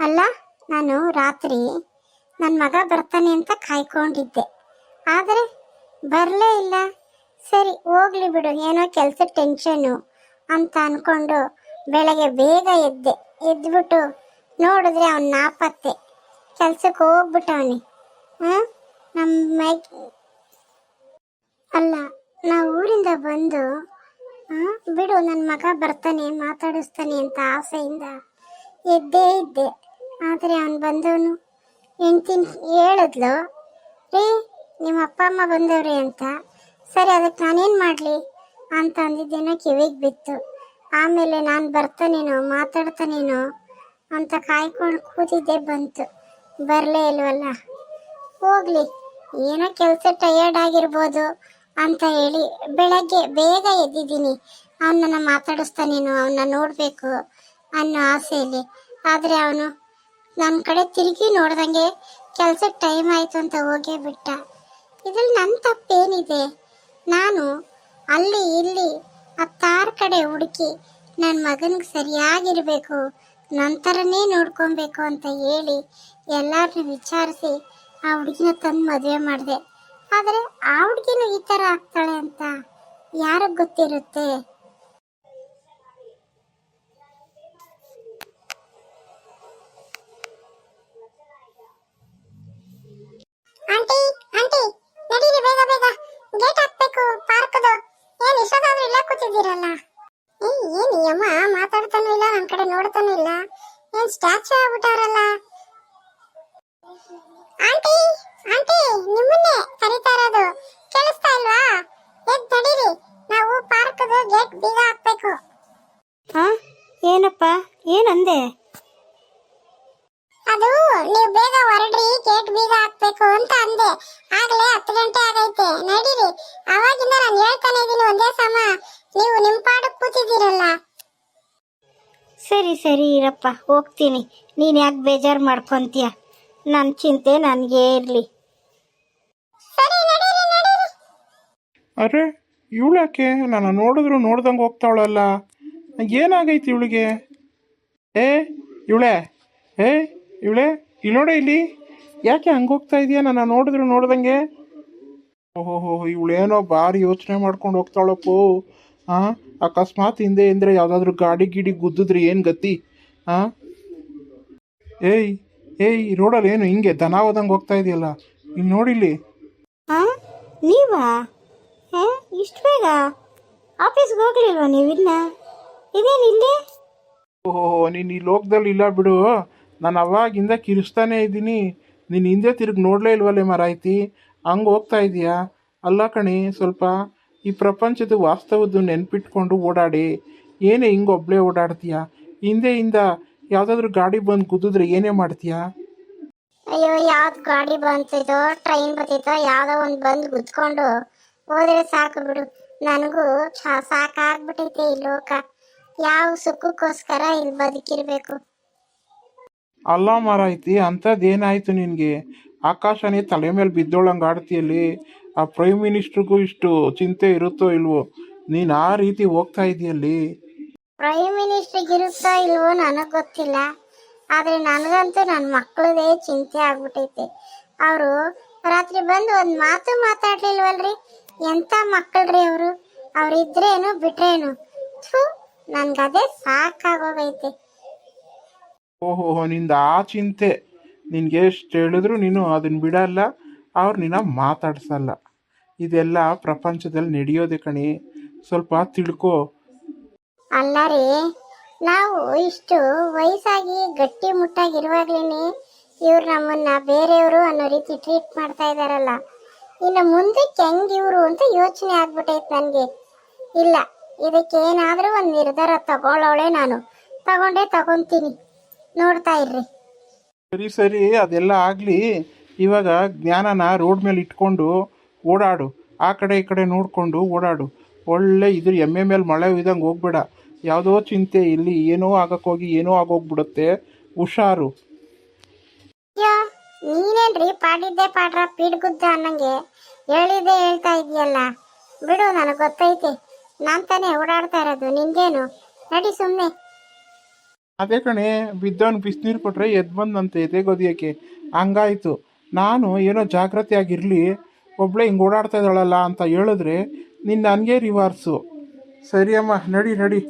ಅಲ್ಲ, ನಾನು ರಾತ್ರಿ ನನ್ನ ಮಗ ಬರ್ತಾನೆ ಅಂತ ಕಾಯ್ಕೊಂಡಿದ್ದೆ. ಆದರೆ ಬರಲೇ ಇಲ್ಲ. ಸರಿ, ಹೋಗ್ಲಿ ಬಿಡು, ಏನೋ ಕೆಲಸ ಟೆನ್ಷನ್ನು ಅಂತ ಅಂದ್ಕೊಂಡು ಬೆಳಗ್ಗೆ ಬೇಗ ಎದ್ದೆ. ಎದ್ಬಿಟ್ಟು ನೋಡಿದ್ರೆ ಅವನು ನಾಪತ್ತೆ. ಕೆಲ್ಸಕ್ಕೆ ಹೋಗ್ಬಿಟ್ಟವನಿ. ಹಾಂ ನಮ್ಮ ಮೈ ಅಲ್ಲ, ನಾವು ಊರಿಂದ ಬಂದು ಹಾಂ ಬಿಡು ನನ್ನ ಮಗ ಬರ್ತಾನೆ, ಮಾತಾಡಿಸ್ತಾನೆ ಅಂತ ಆಸೆಯಿಂದ ಎದ್ದೇ ಇದ್ದೆ. ಆದರೆ ಅವನು ಬಂದವನು ಹೆಂಡ್ತಿನ ಹೇಳಿದ್ಲು, ರೀ, ನಿಮ್ಮ ಅಪ್ಪ ಅಮ್ಮ ಬಂದವ್ರಿ ಅಂತ. ಸರಿ, ಅದಕ್ಕೆ ನಾನೇನು ಮಾಡಲಿ? ಅಂತ ಅಂದಿದ್ದೇನೋ ಕಿವಿಗೆ ಬಿತ್ತು. ಆಮೇಲೆ ನಾನು ಬರ್ತಾನೇನೋ, ಮಾತಾಡ್ತಾನೇನೋ ಅಂತ ಕಾಯ್ಕೊಂಡು ಕೂತಿದ್ದೆ ಬಂತು. ಬರಲೇ ಇಲ್ವಲ್ಲ? ಹೋಗಲಿ, ಏನೋ ಕೆಲಸ ಟಯರ್ಡ್ ಆಗಿರ್ಬೋದು ಅಂತ ಹೇಳಿ ಬೆಳಗ್ಗೆ ಬೇಗ ಎದ್ದಿದ್ದೀನಿ. ಅವನನ್ನ ಮಾತಾಡಿಸ್ತಾನೇನು ಅವನ್ನ ನೋಡಬೇಕು ಅನ್ನೋ ಆಸೆಯಲ್ಲಿ. ಆದರೆ ಅವನು ನನ್ನ ಕಡೆ ತಿರುಗಿ ನೋಡ್ದಂಗೆ ಕೆಲ್ಸಕ್ಕೆ ಟೈಮ್ ಆಯಿತು ಅಂತ ಹೋಗೇ ಬಿಟ್ಟ. ಇದ್ರಲ್ಲಿ ನನ್ನ ತಪ್ಪೇನಿದೆ? ನಾನು ಅಲ್ಲಿ ಇಲ್ಲಿ ಹತ್ತಾರು ಕಡೆ ಹುಡುಕಿ ನನ್ನ ಮಗನಿಗೆ ಸರಿಯಾಗಿರಬೇಕು, ನಂತರನೇ ನೋಡ್ಕೊಬೇಕು ಅಂತ ಹೇಳಿ ಎಲ್ಲರನ್ನೂ ವಿಚಾರಿಸಿ ಆ ಹುಡುಗಿನ ತಂದು ಮದುವೆ ಮಾಡಿದೆ. ಆದರೆ ಆ ಹುಡುಗಿನೂ ಈ ಥರ ಆಗ್ತಾಳೆ ಅಂತ ಯಾರಿಗೆ ಗೊತ್ತಿರುತ್ತೆ? ಕೂತಿದ್ದೀರಲ್ಲ ಏ, ಏನ್ ಯಮ್ಮ ಮಾತಾಡ್ತಾನೂ ಇಲ್ಲ ನನ್ನ ಕಡೆ ನೋಡ್ತಾನೂ ಇಲ್ಲ. ಏನ್ ಸ್ಟ್ಯಾಚು ಆಗ್ಬಿಟ್ಟಾರಲ್ಲ ಆಂಟಿ ಆಂಟಿ, ನಿಮ್ಮನ್ನೇ ಕರಿತಾ ಇರೋದು. ಕೇಳಿಸ್ತಾ ಇಲ್ವಾ? ಎದ್ ನಡೀರಿ. ನಾವು ಪಾರ್ಕ್ದು ಗೇಟ್ ಬೀಗ ಹಾಕ್ಬೇಕು. ಹಾ ಏನಪ್ಪ? ಏನಂದೆ? ನೀವು ಬೇಗ ಹೊರಡ್ರಿ ಗೇಟ್ ಬೀಗ ಹಾಕ್ಬೇಕು ಅಂತ ಅಂದೆ. ಆಗ್ಲೇ ಹತ್ತು ಗಂಟೆ ಆಗೈತೆ. ನಡೀರಿ. ಅವಾಗಿಂದ ನಾನು ಹೇಳ್ತಾನೆ ಇದೀನಿ ಒಂದೇ ಸಮ. ನೀವು ನಿಮ್ಮ ಪಾಡಕ್ಕೆ ಕೂತಿದ್ದೀರಲ್ಲ. ಸರಿ ಸರಿ ಇರಪ್ಪ ಹೋಗ್ತೀನಿ. ನೀನು ಯಾಕೆ ಬೇಜಾರು ಮಾಡ್ಕೊತೀಯ? ನನ್ನ ಚಿಂತೆ ನನಗೆ ಇರಲಿ. ಸರಿ ನಡೀರಿ ನಡೀರಿ. ಅರೆ ಇವಳಾಕೆ? ನಾನು ನೋಡಿದ್ರು ನೋಡ್ದಂಗೆ ಹೋಗ್ತಾವಳಲ್ಲ ಏನಾಗೈತಿ ಇವಳಿಗೆ? ಏ ಇವಳೆ? ಏ ಇವಳೆ ಇಲ್ಲಿ ನೋಡೆ ಇಲ್ಲಿ. ಯಾಕೆ ಹಂಗೆ ಹೋಗ್ತಾ ಇದೀಯ? ನಾನು ನೋಡಿದ್ರು ನೋಡ್ದಂಗೆ. ಓಹೋಹೋ ಇವಳೇನೋ ಭಾರಿ ಯೋಚನೆ ಮಾಡ್ಕೊಂಡು ಹೋಗ್ತಾಳಪ್ಪೋ. ಹಾಂ ಅಕಸ್ಮಾತ್ ಹಿಂದೆ ಅಂದರೆ ಯಾವುದಾದ್ರೂ ಗಾಡಿ ಗಿಡಿ ಗುದ್ದಿದ್ರೆ ಏನು ಗತಿ? ಹಾಂ ಏಯ್ ಏಯ್ ರೋಡಲ್ಲಿ ಏನು ಹಿಂಗೆ ದನ ಹೋದಂಗೆ ಹೋಗ್ತಾ ಇದೆಯಲ್ಲ? ಇಲ್ಲಿ. ನೋಡಿಲ್ಲಿ ನೀವಾ? ಇಷ್ಟು ಬೇಗ? ಆಫೀಸ್ಗೆ ಹೋಗ್ಲಿಲ್ವಾ ನೀವಿನ್ನ? ಇದೇನು ಇಲ್ಲಿ? ಓಹೋ ನೀನು ಈ ಲೋಕದಲ್ಲಿ ಇಲ್ಲ ಬಿಡು. ನಾನು ಅವಾಗಿಂದ ಕಿರಿಸ್ತಾನೇ ಇದ್ದೀನಿ. ನೀನು ಹಿಂದೆ ತಿರುಗಿ ನೋಡಲೇ ಇಲ್ವಲ್ಲೇ ಮರಾಯ್ತಿ? ಹಂಗೆ ಹೋಗ್ತಾ ಇದೀಯಾ ಅಲ್ಲ ಕಣಿ, ಸ್ವಲ್ಪ ಈ ಪ್ರಪಂಚದ ವಾಸ್ತವದ್ದು ನೆನ್ಪಿಟ್ಕೊಂಡು ಓಡಾಡಿ. ಏನೇ ಹಿಂಗೆ ಒಬ್ಬಳೇ ಓಡಾಡ್ತೀಯಾ? ಹಿಂದೆಯಿಂದ ಯಾವುದಾದ್ರೂ ಗಾಡಿ ಬಂದು ಗುದ್ದಿದ್ರೆ ಏನೇ ಮಾಡ್ತೀಯಾ? ಅಯ್ಯೋ, ಯಾವ್ದು ಗಾಡಿ ಬಂತಿದೋ, ಟ್ರೈನ್ ಬರ್ತಿತ್ತೋ ಯಾವ್ದೋ ಒಂದು ಬಂದು ಗುದ್ಕೊಂಡು ಹೋದ್ರೆ ಸಾಕು ಬಿಡು. ನನಗೂ ಸಾಕಾಗ್ಬಿಟ್ಟೈತೆ ಈ ಲೋಕ. ಯಾವ ಸುಖಕ್ಕೋಸ್ಕರ ಇಲ್ಲಿ ಬದುಕಿರ್ಬೇಕು? ಅಲ್ಲ ಮಾರಾಯ್ತಿ ಅಂಥದ್ದೇನಾಯಿತು ನಿನಗೆ? ಆಕಾಶನೇ ತಲೆ ಮೇಲೆ ಬಿದ್ದೋಳಂಗೆ ಆಡ್ತಿಯಲ್ಲಿ. ಆ ಪ್ರೈಮ್ ಮಿನಿಸ್ಟ್ರಿಗೂ ಇಷ್ಟು ಚಿಂತೆ ಇರುತ್ತೋ ಇಲ್ವೋ? ನೀನು ಆ ರೀತಿ ಹೋಗ್ತಾ ಇದೆಯಲ್ಲಿ? ಪ್ರೈಮ್ ಮಿನಿಸ್ಟ್ರಿಗೆ ಇರುತ್ತಾ ಇಲ್ವೋ ನನಗೆ ಗೊತ್ತಿಲ್ಲ. ಆದರೆ ನನಗಂತೂ ನನ್ನ ಮಕ್ಕಳದೇ ಚಿಂತೆ ಆಗ್ಬಿಟ್ಟೈತೆ ಅವರು ರಾತ್ರಿ ಬಂದು ಒಂದು ಮಾತು ಮಾತಾಡ್ಲಿಲ್ವಲ್ರಿ? ಎಂಥ ಮಕ್ಕಳ್ರಿ ಅವರು? ಅವ್ರಿದ್ರೇನು ಬಿಟ್ರೇನು? ನನ್ಗದೇ ಸಾಕಾಗೋಗೈತೆ. ಓಹೋ ನಿಂದ ಆ ಚಿಂತೆ. ನಿನಗೆ ಎಷ್ಟು ಹೇಳಿದ್ರು ನೀನು ಅದನ್ನು ಬಿಡಲ್ಲ, ಅವ್ರು ನಿನ್ನ ಮಾತಾಡ್ಸಲ್ಲ. ಇದೆಲ್ಲ ಪ್ರಪಂಚದಲ್ಲಿ ನಡೆಯೋದೆ ಕಣಿ. ಸ್ವಲ್ಪ ತಿಳ್ಕೊ. ಅಲ್ಲ ರೀ, ನಾವು ಇಷ್ಟು ವಯಸ್ಸಾಗಿ ಗಟ್ಟಿ ಮುಟ್ಟಾಗಿರುವಾಗ್ಲೇ ಇವ್ರು ನಮ್ಮನ್ನ ಬೇರೆಯವರು ಅನ್ನೋ ರೀತಿ ಟ್ರೀಟ್ ಮಾಡ್ತಾ ಇದಾರಲ್ಲ. ಇನ್ನು ಮುಂದಕ್ಕೆ ಹೆಂಗ್ ಇವರು ಅಂತ ಯೋಚನೆ ಆಗ್ಬಿಟ್ಟೈತೆ ನನಗೆ. ಇಲ್ಲ, ಇದಕ್ಕೆ ಏನಾದರೂ ಒಂದು ನಿರ್ಧಾರ ತಗೊಳ್ಳೋಳೆ ನಾನು. ತಗೊಂಡೇ ತಗೊಂತೀನಿ. ನೋಡ್ತಾ ಇರ್ರಿ. ಸರಿ ಸರಿ ಅದೆಲ್ಲ ಆಗಲಿ. ಇವಾಗ ಜ್ಞಾನನ ರೋಡ್ ಮೇಲೆ ಇಟ್ಕೊಂಡು ಓಡಾಡು. ಆ ಕಡೆ ಈ ಕಡೆ ನೋಡಿಕೊಂಡು ಓಡಾಡು. ಒಳ್ಳೆ ಇದ್ರ ಎಮ್ಮೆ ಮೇಲೆ ಮಳೆ ಇದ್ದಂಗೆ ಹೋಗ್ಬೇಡ. ಯಾವುದೋ ಚಿಂತೆ ಇಲ್ಲಿ ಏನೋ ಆಗಕ್ಕೋಗಿ ಏನೋ ಆಗೋಗ್ಬಿಡುತ್ತೆ. ಹುಷಾರು. ಅಯ್ಯೋ ನೀನೇನ್ರಿ ಪಾಡಿದ್ದೆ ಪಾಡ್ರ ಪೀಡ್ಗುದ್ದ ಅನ್ನಂಗೆ? ಹೇಳಿದ್ದೆ ಹೇಳ್ತಾ ಇದೆಯಲ್ಲ ಬಿಡು ನನಗೆ ಗೊತ್ತೈತೆ. ನಾನು ತಾನೇ ಓಡಾಡ್ತಾ ಇರೋದು ನಿಂಗೇನು? ನಡಿ ಸುಮ್ಮನೆ ಅದೇ ಕಣೆ, ಬಿದ್ದವನ್ ಬಿಸಿನೀರು ಕೊಟ್ರೆ ಎದ್ ಬಂದಂತೆ ಎದೆ ಗೋದಿಯಕ್ಕೆ ಹಂಗಾಯ್ತು. ನಾನು ಏನೋ ಜಾಗ್ರತೆಯಾಗಿರಲಿ, ಒಬ್ಳೆ ಹಿಂಗೆ ಓಡಾಡ್ತಾ ಇದ್ದಾಳಲ್ಲ ಅಂತ ಹೇಳಿದ್ರೆ ನಿನ್ನ ನನಗೆ ರಿವಾರ್ಸು ಸರಿಯಮ್ಮ, ನಡಿ ನಡಿ.